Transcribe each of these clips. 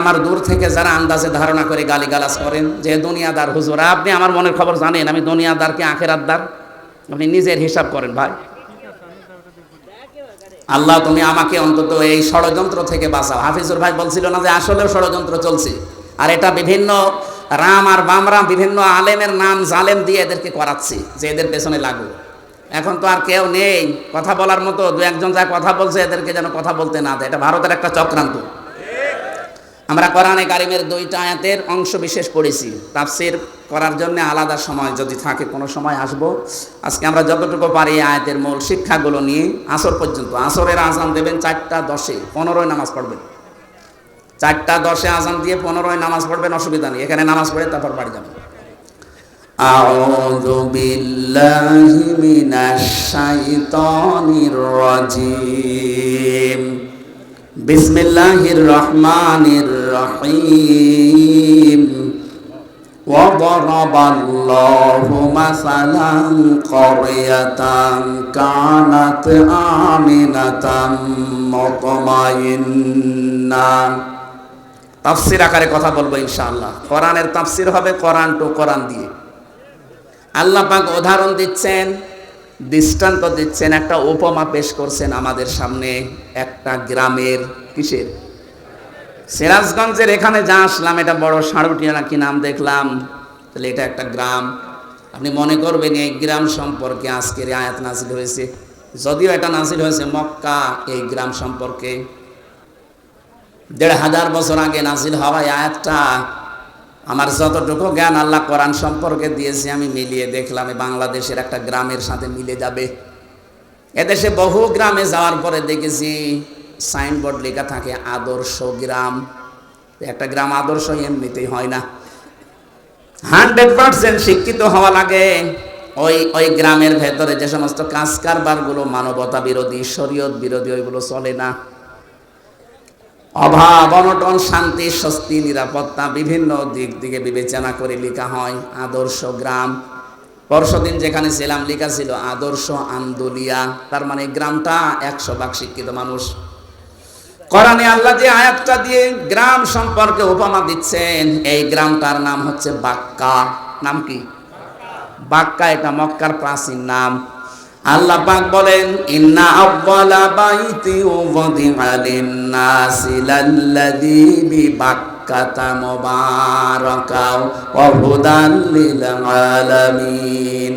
আমার দূর থেকে যারা আন্দাজে ধারণা করে গালিগালাজ করেন যে দুনিয়াদার হুজুর, আপনি আমার মনের খবর জানেন, আমি দুনিয়াদার কি আখের আদার আপনি নিজের হিসাব করেন ভাই। আল্লাহ, তুমি আমাকে অন্তত এই ষড়যন্ত্র থেকে বাঁচাও। হাফিজুর ভাই বলছিল না যে আসলেও ষড়যন্ত্র চলছে? আর এটা বিভিন্ন রাম আর বামরাম বিভিন্ন আলেমের নাম জালেম দিয়ে এদেরকে করাচ্ছি, যে এদের পেছনে লাগু এখন তো আর কেউ নেই। কথা বলার মতো দু একজন যা কথা বলছে, এদেরকে যেন কথা বলতে না দেয়। এটা ভারতের একটা চক্রান্ত। আমরা কোরআনে কারিমের দুইটা আয়াতের অংশ বিশেষ পড়েছি তাফসির করার জন্য আলাদা সময় যদি থাকে কোনো সময় আসব আজকে আমরা যতটুকু পারি এই আয়াতের মূল শিক্ষাগুলো নিয়ে আসর পর্যন্ত আসরের আজান দেবেন চারটা দশে পনেরোই নামাজ পড়বেন চারটা দশে আজান দিয়ে পনেরোই নামাজ পড়বেন অসুবিধা নেই এখানে নামাজ পড়ে তারপর বাড়ি যাবেন أعوذ بالله من الشيطان الرجيم بسم الله الرحمن الرحيم وضرب الله مثلا قرية كانت آمنة مطمئنة তাফসির আকারে কথা বলবো ইনশাআল্লাহ কোরআনের তাফসির হবে কোরআন টু কোরআন দিয়ে আল্লাহ পাক উদাহরণ দিচ্ছেন দৃষ্টান্ত দিচ্ছেন একটা উপমা পেশ করছেন আমাদের সামনে একটা গ্রামের কিসের সিরাজগঞ্জের এখানে যা আসলাম, এটা বড় সাড়ুটিয়া নাকি নাম দেখলাম। তাহলে এটা একটা গ্রাম। আপনি মনে করবেন এই গ্রাম সম্পর্কে আজকের আয়াত নাজিল হয়েছে। যদিও এটা নাজিল হয়েছে মক্কা, এই গ্রাম সম্পর্কে। দেড় হাজার বছর আগে নাজিল হওয়া আয়াতটা, আমার যতটুকু জ্ঞান আল্লাহ কোরআন সম্পর্কে দিয়েছে, আমি মিলিয়ে দেখলাম বাংলাদেশের একটা গ্রামের সাথে মিলে যাবে। এদেশে বহু গ্রামে যাওয়ার পরে দেখেছি সাইনবোর্ড লেখা থাকে আদর্শ গ্রাম। একটা গ্রাম আদর্শ এমনিতেই হয় না। হান্ড্রেড পার্সেন্ট শিক্ষিত হওয়া লাগে। ওই ওই গ্রামের ভেতরে যে সমস্ত কাজ কারবারগুলো মানবতা বিরোধী, শরীয়ত বিরোধী, ওইগুলো চলে না। অভাব, অনটন, শান্তি, স্বস্তি, নিরাপত্তা, বিভিন্ন দিক দিকে বিবেচনা করে লেখা হয় আদর্শ গ্রাম। পরশুদিন যেখানে ছিলাম, লেখা ছিল আদর্শ আন্দোলিয়া। তার মানে গ্রামটা একশো ভাগ শিক্ষিত মানুষ। কোরআনে আল্লাহ যে আয়াতটা দিয়ে গ্রাম সম্পর্কে উপমা দিচ্ছেন, এই গ্রামটার নাম হচ্ছে বাক্কা। নাম কি? বাক্কা, এটা মক্কার প্রাচীন নাম। আল্লাহ পাক বলেন, ইন্না আব্বালা বাইতি উযদিআ লিন-নাসি লাল্লাযী বিবাক্কাতা মুবারাকা ওয়া হুদান লিল আলামিন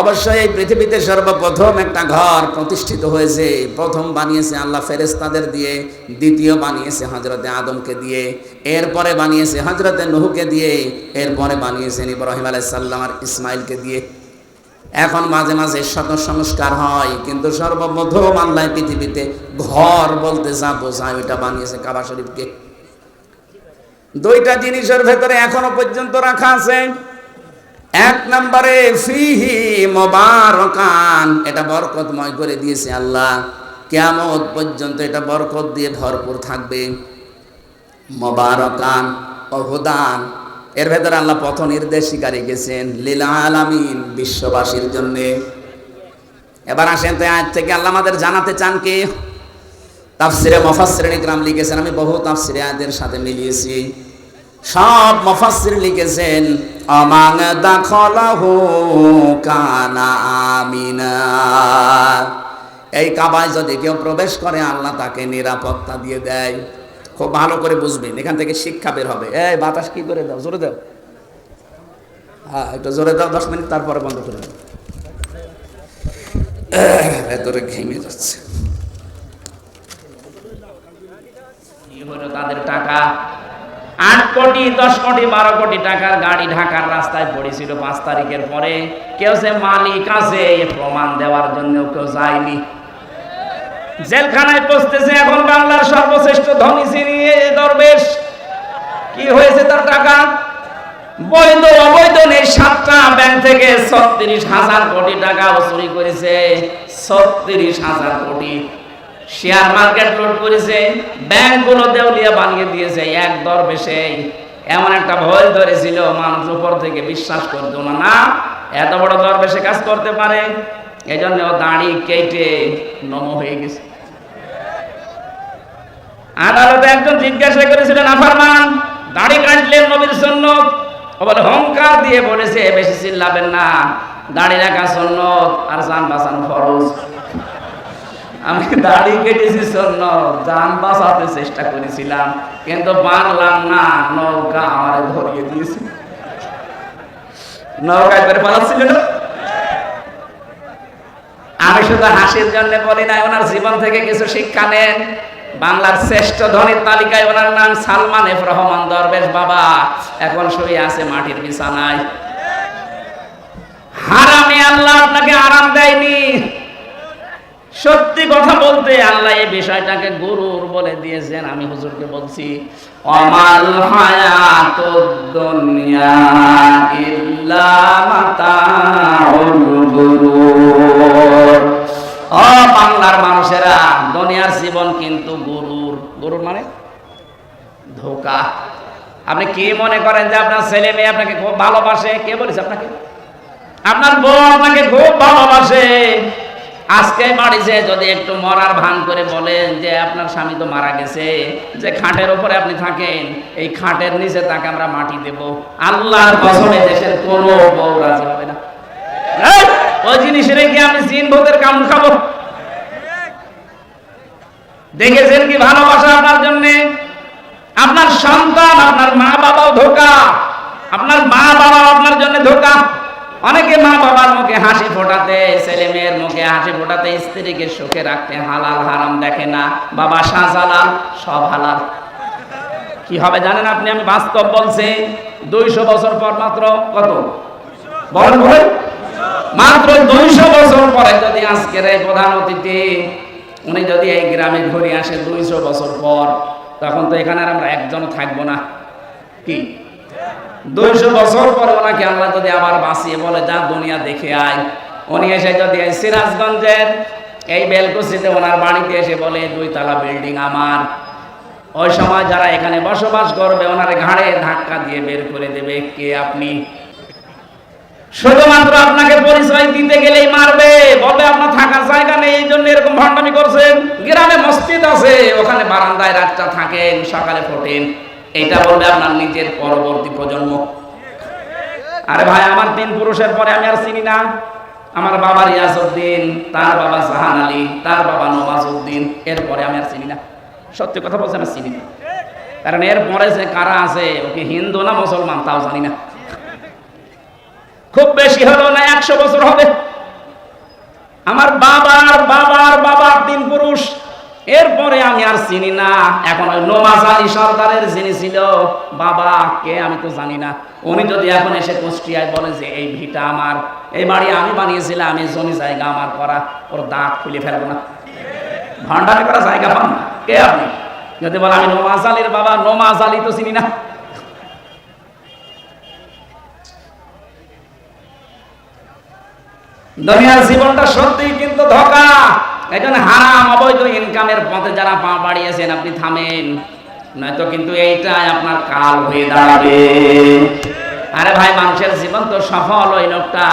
অবশ্যই এই পৃথিবীতে সর্বপ্রথম একটা ঘর প্রতিষ্ঠিত হয়েছে। প্রথম বানিয়েছে আল্লাহ ফেরেশতাদের দিয়ে, দ্বিতীয় বানিয়েছে হজরতে আদমকে দিয়ে, এরপরে বানিয়েছে হজরতে নহুকে দিয়ে, এরপরে বানিয়েছেন ইব্রাহিম আলাইহিস সালাম আর ইসমাইলকে দিয়ে। এখন মাঝে মাঝে শত সংস্কার হয়, কিন্তু সর্বপ্রথম আল্লাহ পৃথিবীতে ঘর বলতে যা বোঝায় ওইটা বানিয়েছে কাবা শরীফকে। দুইটা জিনিসের ভেতরে এখনও পর্যন্ত রাখা আছে। এক নম্বরে ফিহি মোবারকান, এটা বরকতময় করে দিয়েছে আল্লাহ। কেমন পর্যন্ত এটা বরকত দিয়ে ভরপুর থাকবে। মোবারকান অহুদান এর ভেতরে আল্লাহ পথ নির্দেশিকারী গেছেন লীলা আলামিন বিশ্ববাসীর জন্য। এবার আসেন তো আজ থেকে আল্লাহ আমাদের জানাতে চান কি? তাফসিরে মফাসির ইকরাম লিখেছেন, আমি বহু তাফসিরে আয়াতের সাথে মিলিয়েছি। সব মফাসির লিখেছেন অমাং দাখলাহু কানা আমিনা। এই কাবায় যদি কেউ প্রবেশ করে, আল্লাহ তাকে নিরাপত্তা দিয়ে দেয়। খুব ভালো করে বুঝবেন, এখান থেকে শিক্ষা বের হবে। এই, বাতাস কি করে দাও? জোরে দাও। হ্যাঁ একটু জোরে দাও, দশ মিনিট তারপরে বন্ধ করে দাও। ভেতরে ঘেমে যাচ্ছে। তাদের টাকা? কোটি, দশ কোটি, বারো কোটি টাকার গাড়ি ঢাকার রাস্তায় পড়েছিল পাঁচ তারিখের পরে। কেউ সে মালিক আছে প্রমাণ দেওয়ার জন্য কেউ যায়নি। জেলখানায় পৌঁছতেছে এখন বাংলার সর্বশ্রেষ্ঠ ধনী শ্রেণি দরবেশ। কি হয়েছে তার টাকা? বৈধ, অবৈধ নেই, সাতটা ব্যাংক থেকে ছত্রিশ হাজার কোটি টাকা চুরি করেছে। ছত্রিশ হাজার কোটি শেয়ার মার্কেট লুট করেছে, ব্যাংকগুলো দেউলিয়া বানিয়ে দিয়েছে, এক দরবেশে। এমন একটা ভয় ধরেছিল, মানুষ উপর থেকে বিশ্বাস করতো না না, এত বড় দরবেশে কাজ করতে পারে। এই জন্য ও দাড়ি কেটে নম হয়ে গেছে। আদালতে একজন জিজ্ঞাসা করেছিলেন আফারমান দাড়ি কাটলেন নবীর ও বলে হংকার দিয়ে বলেছে, বেশি চিল্লাবেন না, দাড়ি রাখা সন্ন্যত আর জান বাঁচানো ফরজ। আমি দাড়ি কেটেছি শূন্য যান বাঁচাতে চেষ্টা করেছিলাম, কিন্তু পারলাম না, নৌকা আমার ধরিয়ে দিয়েছে। নৌকায় করে পালাচ্ছিল আমি শুধু হাসির জন্য বলি না ওনার জীবন থেকে কিছু শিক্ষা নেন। বাংলার শ্রেষ্ঠ ধনীর তালিকায় ওনার নাম সালমান এফ রহমান দরবেশ বাবা। এখন শুয়ে আছে মাটির বিছানায়। হারামে আল্লাহ আপনাকে আরাম দেয়নি। সত্যি কথা বলতে আল্লাহ এই বিষয়টাকে গুরুর বলে দিয়েছেন, আমি হুজুরকে বলছি, অমাল হায়াতুদ দুনিয়া ইল্লা মাতাউল গুরুর। ও বাংলার মানুষেরা, দুনিয়ার জীবন কিন্তু গুরুর। গুরুর মানে? ধোকা। আপনি কি মনে করেন যে আপনার ছেলে মেয়ে আপনাকে খুব ভালোবাসে? কে বলেছে আপনাকে? আপনার বউ আপনাকে খুব ভালোবাসে। আজকে বাড়িছে যদি একটু মরার ভান করে বলেন যে আপনার স্বামী তো মারা গেছে, যে খাটের উপরে আপনি থাকেন, এই খাটের নিচে তাকে আমরা মাটি দেব। আল্লাহর কসমে দেশের কোনো বউ রাজি হবে না। ওই জিনিস রেখে আমি জিন ভূতের কাম খাব? দেখেছেন কি ভালোবাসা আপনার জন্য? আপনার সন্তান, আপনার মা বাবাও ধোকা। আপনার মা বাবা আপনার জন্য ধোকা। অনেকে মা বাবার মুখে হাসি ফোটাতে, ছেলে মেয়ের মুখে হাসি ফোটাতে, স্ত্রীকে সুখে রাখতে হালাল হারাম দেখে না। বাবা শাহজালাল, সব হালাল। কি হবে জানেন আপনি? আমি বাস্তব বলছি, দুইশো বছর পর মাত্র কত? মাত্র দুইশো বছর পরে যদি আজকের এই প্রধান অতিথি, উনি যদি এই গ্রামে ঘুরে আসে দুইশো বছর পর, তখন তো এখানে আর আমরা একজনও থাকব না। কি? দুইশো বছর পরে ওনাকে আল্লাহ যদি আবার বাঁচিয়ে বলে, যা দুনিয়া দেখে আয়। উনি এসে যদি সিরাজগঞ্জের এই বেলকুচিতে ওনার বাড়িতে এসে বলে বিল্ডিং আমার। ওই সময় যারা এখানে বসবাস করবে, ওনার ঘাড়ে ধাক্কা দিয়ে বের করে দেবে, কে আপনি? শুধুমাত্র আপনাকে পরিচয় দিতে গেলেই মারবে। বলবে, আপনার থাকার জায়গা নেই, এই জন্য এরকম ভণ্ডামি করছেন। গ্রামে মসজিদ আছে, ওখানে বারান্দায় রাতটা থাকেন, সকালে ফোটেন। এটা বলবে আপনার নিজের পরবর্তী প্রজন্ম। আরে ভাই, আমার তিন পুরুষের পরে আমি আর চিনি না। আমার বাবা রিয়াজউদ্দিন, তার বাবা জাহান আলী, তার বাবা নওয়াজউদ্দিন, এরপরে আমি আর চিনি না। সত্যি কথা বলছি আমি চিনি না। কারণ এরপরে যে কারা আছে ওকে হিন্দু না মুসলমান, তাও জানি না। খুব বেশি হলো না একশো বছর হবে। আমার বাবার বাবার বাবার তিন পুরুষ এরপরে আমি আর চিনি না। এখন ওই নোমাজ আলী সরকারের যিনি ছিল, বাবা, কে আমি তো জানি না। উনি যদি এখন এসে কুষ্টিয়ায় বলে যে, এই ভিটা আমার, এই বাড়ি আমি বানিয়েছিলাম আমি জমি জায়গা আমার করা, ওর দাঁত খুলে ফেলব না। ভান্ডারে করা জায়গা পান না। কে আপনি? যদি বলে, আমি নোমাজ আলীর বাবা, নোমাজ আলী তো চিনি না। দুনিয়ার জীবনটা সত্যি কিন্তু ধোকা। এই হারাম, অবৈধ ইনকামের পথে যারা পা বাড়িয়েছেন, আপনি থামেন। নয়তো কিন্তু এইটাই আপনার কাল হয়ে দাঁড়াবে। আরে ভাই, মানুষের জীবন তো সফল ওই লোকটা।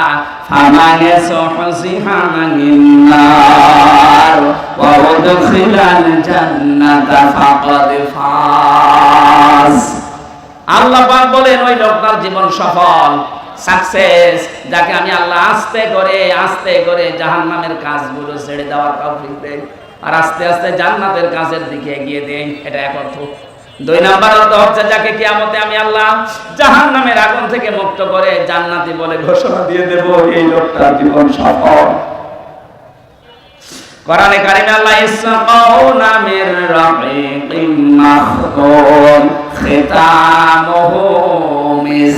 আল্লাহ বলেন, ওই লোকটার জীবন সফল। সাকসেস যাকে আমি আল্লাহ আস্তে করে আস্তে করে জাহান্নামের কাজগুলো ছেড়ে দেওয়ার তৌফিক দেয় আর আস্তে আস্তে জান্নাতের কাজের দিকে এগিয়ে দেয় এটা এক অর্থ। দুই নাম্বার অর্থ হচ্ছে যাকে কিয়ামতে আমি আল্লাহ জাহান্নামের আগুন থেকে মুক্ত করে জান্নাতি বলে ঘোষণা দিয়ে দেব, এই লোকটার জীবন সফল। কোরআনে কারিমে আল্লাহ ইসমাউনা মির রাকিকিম মাখতুম খিতামুহু মিস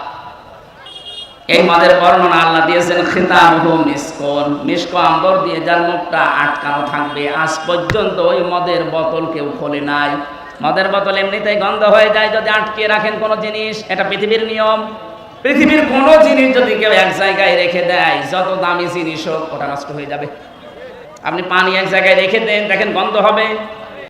এই মদের বর্ণনা আল্লাহ দিয়েছেন খিতামহু মিসকন। মিস্ক আম্বর দিয়ে যার মুখটা আটকানো থাকবে, আজ পর্যন্ত ওই মদের বোতল কেউ খোলে নাই। মদের বোতল এমনিতেই গন্ধ হয়ে যায় যদি আটকে রাখেন কোনো জিনিস, এটা পৃথিবীর নিয়ম। পৃথিবীর কোনো জিনিস যদি কেউ এক জায়গায় রেখে দেয়, যত দামি জিনিস হোক, ওটা নষ্ট হয়ে যাবে। আপনি পানি এক জায়গায় রেখে দেন, দেখেন গন্ধ হবে।